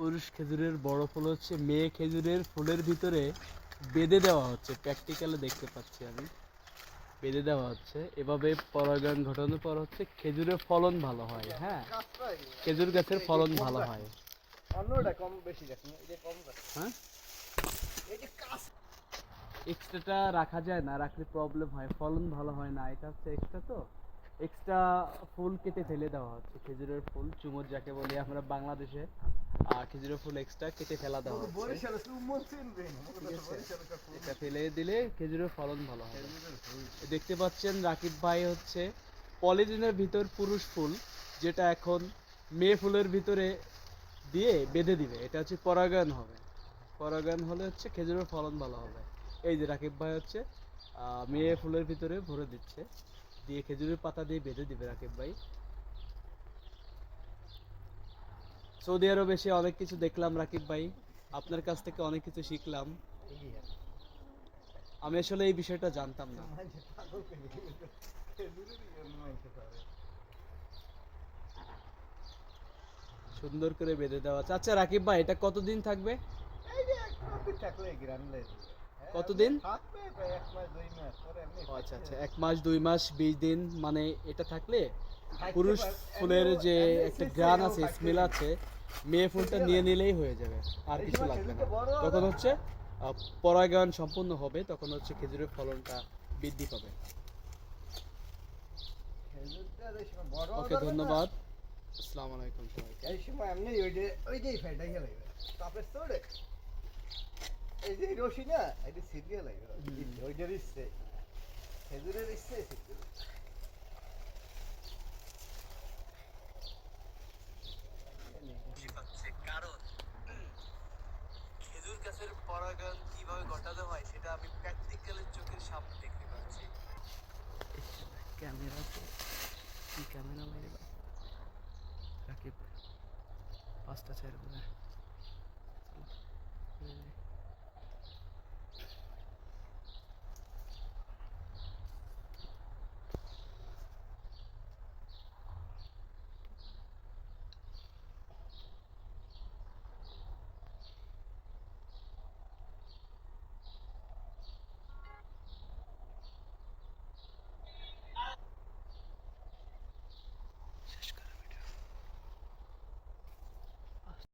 পুরুষ খেজুরের বড় ফুল হচ্ছে মেয়ে খেজুরের ফুলের ভিতরে বেঁধে দেওয়া হচ্ছে। প্র্যাকটিক্যালে দেখতে পাচ্ছি আমি। বেঁধে দেওয়া হচ্ছে। এভাবে পরাগায়ন ঘটানোর পর হচ্ছে খেজুরের ফলন ভালো হয় হ্যাঁ? খেজুর গাছের ফলন ভালো হয়। কম বেশি হ্যাঁ? এক্সট্রাটা রাখা যায় না রাখলে প্রবলেম হয়। ফলন ভালো হয় না এটা হচ্ছে এক্সট্রা তো? এক্সট্রা ফুল কেটে ফেলে দেওয়া হচ্ছে। খেজুরের ফুল চুমুর যাকে বলি আমরা বাংলাদেশে আহ, খেজুরের ফুল এক্সট্রা কেটে ফেলা দেওয়া এটা ফেলে দিলে খেজুরের ফলন ভালো হবে। দেখতে পাচ্ছেন রাকিব ভাই হচ্ছে পলিথিনের ভিতর পুরুষ ফুল যেটা এখন মেয়ে ফুলের ভিতরে দিয়ে বেঁধে দিবে। এটা হচ্ছে পরাগায়ন হবে। পরাগায়ন হলে হচ্ছে খেজুরের ফলন ভালো হবে। এই যে রাকিব ভাই হচ্ছে আহ, মেয়ে ফুলের ভিতরে ভরে দিচ্ছে। দিয়ে খেজুরের পাতা দিয়ে বেঁধে দিবে রাকিব ভাই। সৌদি আরবে এসে অনেক কিছু দেখলাম রাকিব ভাই। আপনার কাছ থেকে অনেক কিছু শিখলাম। আমি আসলে এই বিষয়টা জানতাম না। সুন্দর করে বেঁধে দেওয়া। আচ্ছা রাকিব ভাই, এটা কতদিন থাকবে? কতদিন? থাকবে প্রায় এক মাস দুই মাস পরে এমনি ও আচ্ছা আচ্ছা এক মাস দুই মাস বিশ দিন মানে এটা থাকলে পুরুষ ফুলের যে একটা গ্রান আছে স্মেল আছে মেয়ে ফুলটা নিয়ে নিলেই হয়ে যাবে আর কিছু লাগবে না। তখন হচ্ছে পরাগায়ন সম্পূর্ণ হবে তখন হচ্ছে খেজুরের ফলনটা বৃদ্ধি পাবে। ওকে ধন্যবাদ। আসসালামু আলাইকুম সবাইকে। এই সময় এমনি ওই যে ওই যে ফেলটা গেলে তারপরে এই যে রশি না এটা সিরিয়াল লাগবে ওইটার ইচ্ছে খেজুরের ইচ্ছে কারণ খেজুর গাছের পরাগায়ন কীভাবে ঘটাতে হয় সেটা আমি প্র্যাকটিক্যালের চোখের সামনে দেখতে পাচ্ছি ক্যামেরা তো কি ক্যামেরা মেরে রাকিব পাঁচটা চার বলে